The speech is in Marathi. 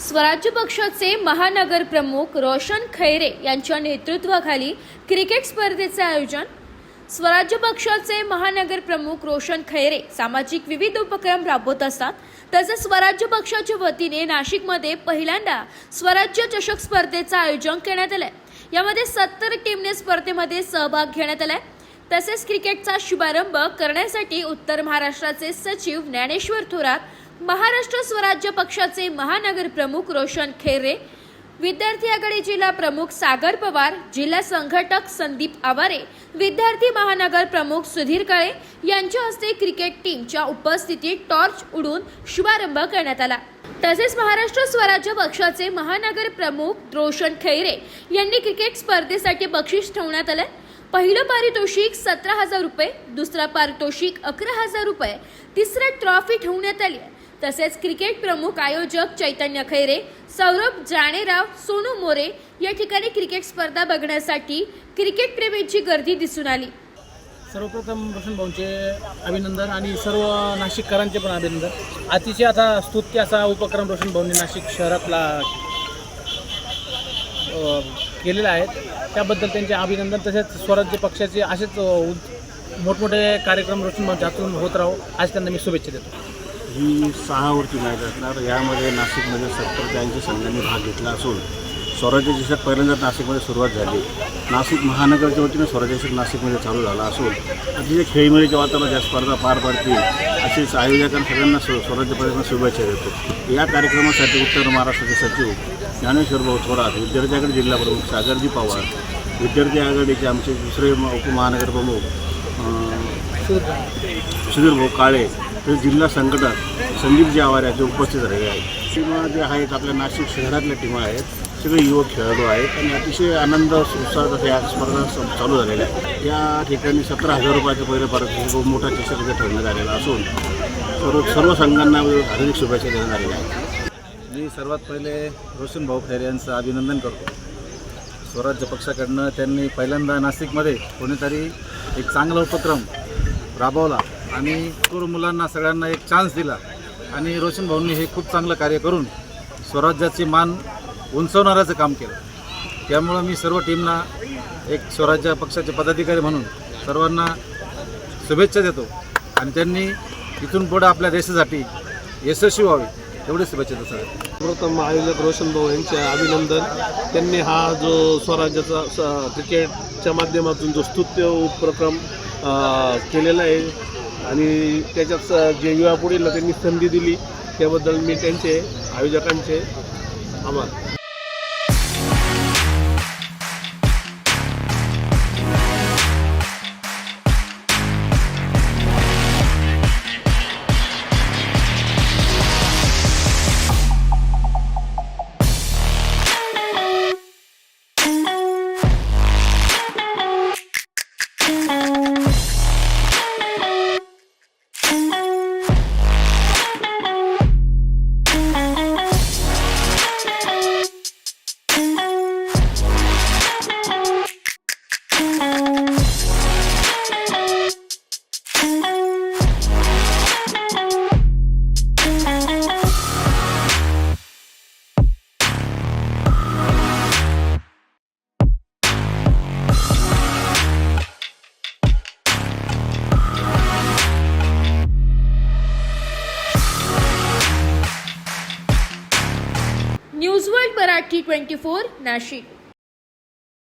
स्वराज्य पक्षाचे महानगर प्रमुख रोशन खैरे यांच्या नेतृत्वाखाली क्रिकेट स्पर्धेचे आयोजन स्वराज्य पक्षाचे महानगर प्रमुख रोशन खैरे सामाजिक विविध उपक्रम राबवत असतात. तसेच स्वराज्य पक्षाच्या वतीने नाशिकमध्ये पहिल्यांदा स्वराज्य चषक स्पर्धेचं आयोजन करण्यात आलंय. यामध्ये सत्तर टीमने स्पर्धेमध्ये सहभाग घेण्यात आलाय. तसेच क्रिकेटचा शुभारंभ करण्यासाठी उत्तर महाराष्ट्राचे सचिव ज्ञानेश्वर थोरात महाराष्ट्र स्वराज्य पक्षाचे महानगर प्रमुख रोशन खैरे विद्यार्थी आघाडी जिल्हा प्रमुख सागर पवार जिल्हा संघटक संदीप आवारे विद्यार्थी महानगर प्रमुख सुधीर काळे यांच्या हस्ते क्रिकेट टीमच्या उपस्थितीत टॉर्च उडून शुभारंभ करण्यात आला. तसेच महाराष्ट्र स्वराज्य पक्षाचे महानगर प्रमुख रोशन खैरे यांनी क्रिकेट स्पर्धेसाठी बक्षीस ठेवण्यात आलं. पहिलं पारितोषिक सतरा हजार रुपये दुसरा पारितोषिक अकरा हजार रुपये तिसरं ट्रॉफी ठेवण्यात आली आहे. तसेच क्रिकेट प्रमुख आयोजक चैतन्य खैरे सौरभ जाणेराव सोनू मोरे या ठिकाणी क्रिकेट स्पर्धा बघण्यासाठी क्रिकेट प्रेमींची गर्दी दिसून आली. सर्वप्रथम रोशन भाऊंचे अभिनंदन आणि सर्व नाशिककरांचे पण अभिनंदन. अतिशय आता स्तुत्य असा उपक्रम रोशन भाऊंनी नाशिक शहरातला केलेला आहे. त्याबद्दल त्यांचे अभिनंदन तसेच स्वराज्य पक्षाचे असेच उद- मोठमोठे कार्यक्रम रोशन भाऊंच्या हातून होत राहो. आज त्यांना मी शुभेच्छा देतो. ही सहा वरची मॅच असणार. यामध्ये नाशिकमध्ये सत्तर ते ऐंशी संघांनी भाग घेतला असून स्वराज्य चषक पहिल्यांदा नाशिकमध्ये सुरुवात झाली. नाशिक महानगरच्या वतीने स्वराज्य चषक नाशिकमध्ये चालू झाला असून अतिशय खेळीमेळीच्या वातावरणात या स्पर्धा पार पडतील असेच आयोजकांना सगळ्यांना स्व- स्वराज्य पर्यटन शुभेच्छा देतो. या कार्यक्रमासाठी उत्तर महाराष्ट्राचे सचिव ज्ञानेश्वर भाऊ थोरात विद्यार्थी आघाडी जिल्हा प्रमुख सागरजी पवार विद्यार्थी आघाडीचे आमचे दुसरे उपमहानगर प्रमुख सुधीर भाऊ काळे तर जिल्हा संघटक आवारे आवार ते उपस्थित राहिले आहेत. टीमा जे आहेत आपल्या नाशिक शहरातल्या टीमा आहेत सगळे युवक खेळाडू आहेत आणि अतिशय आनंद उत्साहात अशा या स्पर्धा चालू झालेल्या आहेत. या ठिकाणी सतरा हजार रुपयाचं पहिलं पारितोषिक मोठा चषक इथे ठेवण्यात आलेला असून सर्व सर्व संघांना हार्दिक शुभेच्छा देण्यात आलेल्या आहेत. मी सर्वात पहिले रोशन भाऊ खैरे यांचं अभिनंदन करतो. स्वराज्य पक्षाकडनं त्यांनी पहिल्यांदा नाशिकमध्ये कोणीतरी एक चांगला उपक्रम राबवला. आणि तरुण मुलांना सगळ्यांना एक चान्स दिला. आणि रोशन भाऊंनी हे खूप चांगलं कार्य करून स्वराज्याची मान उंचवणाऱ्याचं काम केलं. त्यामुळं मी सर्व टीमना एक स्वराज्य पक्षाचे पदाधिकारी म्हणून सर्वांना शुभेच्छा देतो. आणि त्यांनी इथून पुढं आपल्या देशासाठी यशस्वी व्हावे एवढी शुभेच्छा देतो सगळ्यांना. प्रथम आयोजक रोशन भाऊ यांचे अभिनंदन. त्यांनी हा जो स्वराज्याचा स- क्रिकेटच्या माध्यमातून जो स्तुत्य उपक्रम केलेला आहे आणि त्याच्यात स- जे युवा पिढीला त्यांनी संधी दिली. त्याबद्दल मी त्यांचे आयोजकांचे आभार. News world Marathi twenty four Nashik.